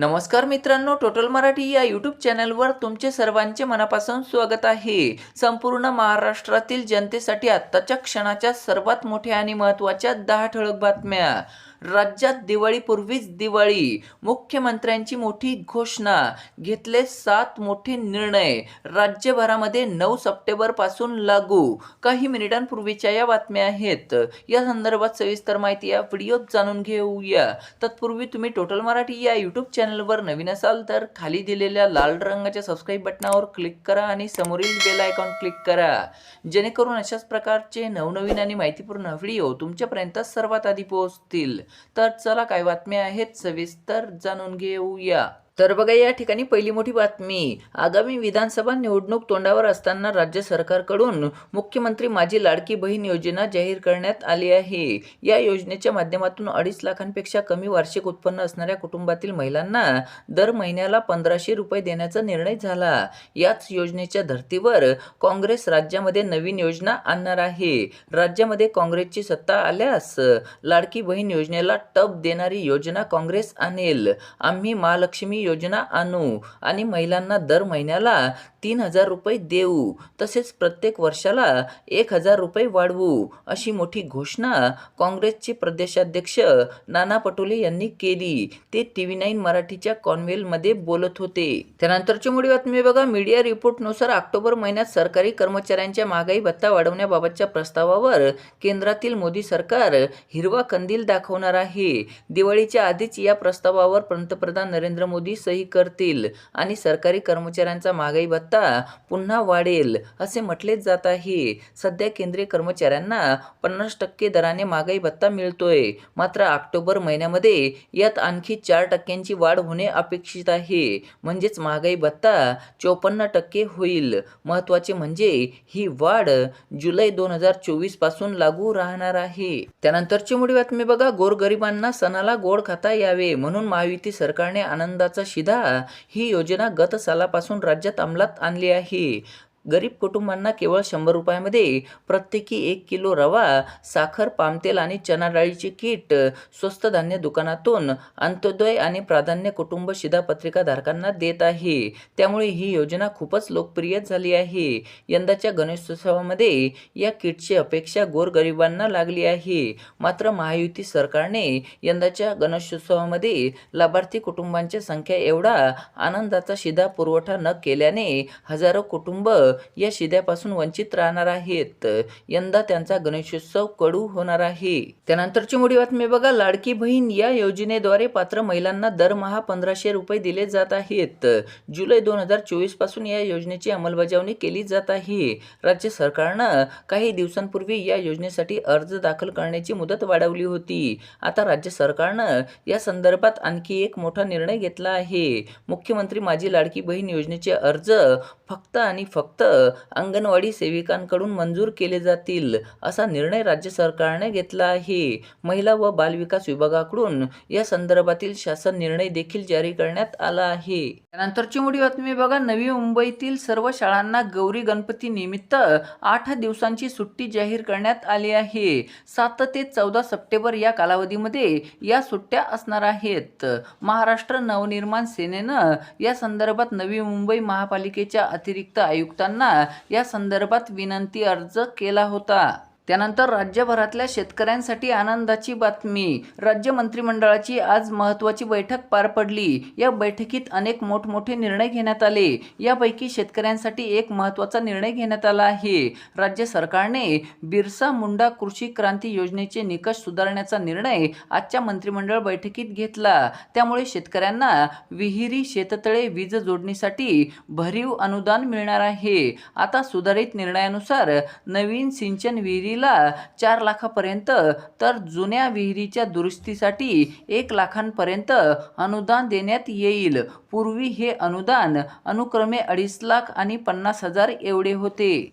नमस्कार मित्रांनो टोटल मराठी या यूट्यूब चॅनलवर तुमचे सर्वांचे मनापासून स्वागत आहे. संपूर्ण महाराष्ट्रातील जनतेसाठी आत्ताच्या क्षणाच्या सर्वात मोठ्या आणि महत्त्वाच्या दहा ठळक बातम्या. राज्यात दिवाळीपूर्वीच दिवाळी. मुख्यमंत्र्यांची मोठी घोषणा. घेतले सात मोठे निर्णय. राज्यभरामध्ये नऊ सप्टेंबरपासून लागू. काही मिनिटांपूर्वीच्या या बातम्या आहेत. या संदर्भात सविस्तर माहिती या व्हिडिओत जाणून घेऊया. तत्पूर्वी तुम्ही टोटल मराठी या यूट्यूब चॅनलवर नवीन असाल तर खाली दिलेल्या लाल रंगाच्या सबस्क्राईब बटनावर क्लिक करा आणि समोरील बेल आयकॉन क्लिक करा. जेणेकरून अशाच प्रकारचे नवनवीन आणि माहितीपूर्ण व्हिडिओ तुमच्यापर्यंत सर्वात आधी पोहोचतील. तर चला काय बातम्या आहेत सविस्तर जाणून घेऊया. तर बघा या ठिकाणी पहिली मोठी बातमी. आगामी विधानसभा निवडणूक तोंडावर असताना राज्य सरकारकडून मुख्यमंत्री माझी लाडकी बहीण योजना जाहीर करण्यात आली आहे. या योजनेच्या माध्यमातून अडीच लाखांपेक्षा कमी वार्षिक उत्पन्न असणाऱ्या कुटुंबातील महिलांना दर महिन्याला पंधराशे रुपये देण्याचा निर्णय झाला. याच योजनेच्या धर्तीवर काँग्रेस राज्यामध्ये नवीन योजना आणणार आहे. राज्यामध्ये काँग्रेसची सत्ता आल्यास लाडकी बहीण योजनेला टप देणारी योजना काँग्रेस आणेल. आम्ही महालक्ष्मी योजना आणू. आणि महिलांना दर महिन्याला तीन हजार रुपये देऊ. तसेच प्रत्येक वर्षाला एक हजार रुपये वाढवू. अशी मोठी घोषणा काँग्रेसचे प्रदेशाध्यक्ष नाना पटोले यांनी केली. ते टी व्ही नाईन मराठीच्या कॉन्व्हेलमध्ये बोलत होते. त्यानंतरची मोठी बातमी बघा. मीडिया रिपोर्टनुसार ऑक्टोबर महिन्यात सरकारी कर्मचाऱ्यांच्या महागाई भत्ता वाढवण्याबाबतच्या प्रस्तावावर केंद्रातील मोदी सरकार हिरवा कंदील दाखवणार आहे. दिवाळीच्या आधीच या प्रस्तावावर पंतप्रधान नरेंद्र मोदी सही करतील आणि सरकारी कर्मचाऱ्यांचा महागाई भत्ता पुन्हा वाढेल असे म्हटले जात आहे सध्या केंद्रीय कर्मचाऱ्यांना पन्नास टक्के दराने महागाई भत्ता मिळतोय. मात्र ऑक्टोबर महिन्यामध्ये यात आणखी चार टक्क्यांची वाढ होणे अपेक्षित आहे. म्हणजेच महागाई भत्ता चोपन्न टक्के होईल. महत्त्वाचे म्हणजे ही वाढ जुलै दोन हजार चोवीसपासून लागू राहणार आहे. त्यानंतरची मोठी बातमी बघा. गोरगरिबांना सणाला गोड खाता यावे म्हणून महायुती सरकारने आनंदाचा शिधा. ही योजना गत सालापासून राज्यात अंमलात आणली आहे. गरीब कुटुंबांना केवळ शंभर रुपयामध्ये प्रत्येकी एक किलो रवा साखर पामतेल आणि चना डाळीचे किट स्वस्त धान्य दुकानातून अंत्योदय आणि प्राधान्य कुटुंब शिधापत्रिका धारकांना देत आहे. त्यामुळे ही योजना खूपच लोकप्रिय झाली आहे. यंदाच्या गणेशोत्सवामध्ये या किटची अपेक्षा गोरगरिबांना लागली आहे. मात्र महायुती सरकारने यंदाच्या गणेशोत्सवामध्ये लाभार्थी कुटुंबांची संख्या एवढा आनंदाचा शिधा पुरवठा न केल्याने हजारो कुटुंब या शिद्यापासून वंचित राहणार आहेत. यंदा त्यांचा गणेशोत्सव कडू होणार आहे. त्यानंतरची मोठी बातमी बघा. लाडकी बहीण या योजनेद्वारे पात्र महिलांना दरमहा पंधराशे रुपये दिले जात आहेत. जुलै दोन हजार चोवीसपासून या योजनेची अंमलबजावणी केली जात आहे. राज्य सरकारनं काही दिवसांपूर्वी या योजनेसाठी अर्ज दाखल करण्याची मुदत वाढवली होती. आता राज्य सरकारनं या संदर्भात आणखी एक मोठा निर्णय घेतला आहे. मुख्यमंत्री माझी लाडकी बहीण योजनेचे अर्ज फक्त आणि फक्त अंगणवाडी सेविकांकडून मंजूर केले जातील असा निर्णय राज्य सरकारने घेतला आहे. महिला व बालविकास विभागाकडून या संदर्भातील शासन निर्णय देखील जारी करण्यात आला आहे. त्यानंतरची मोठी बातमी बघा. नवी मुंबईतील सर्व शाळांना गौरी गणपती निमित्त आठ दिवसांची सुट्टी जाहीर करण्यात आली आहे. सात ते चौदा सप्टेंबर या कालावधीमध्ये या सुट्ट्या असणार आहेत. महाराष्ट्र नवनिर्माण सेनेनं या संदर्भात नवी मुंबई महापालिकेच्या अतिरिक्त आयुक्तांना या संदर्भात विनंती अर्ज केला होता. त्यानंतर राज्यभरातल्या शेतकऱ्यांसाठी आनंदाची बातमी. राज्य मंत्रिमंडळाची आज महत्त्वाची बैठक पार पडली. या बैठकीत अनेक मोठमोठे निर्णय घेण्यात आले. यापैकी शेतकऱ्यांसाठी एक महत्त्वाचा निर्णय घेण्यात आला आहे. राज्य सरकारने बिरसा मुंडा कृषी क्रांती योजनेचे निकष सुधारण्याचा निर्णय आजच्या मंत्रिमंडळ बैठकीत घेतला. त्यामुळे शेतकऱ्यांना विहिरी शेततळे वीज जोडणीसाठी भरीव अनुदान मिळणार आहे. आता सुधारित निर्णयानुसार नवीन सिंचन विहिरीला चार लाखापर्यंत तर जुन्या विहिरीच्या दुरुस्तीसाठी एक लाखांपर्यंत अनुदान देण्यात येईल. पूर्वी हे अनुदान अनुक्रमे अडीच लाख आणि पन्नास हजार एवढे होते.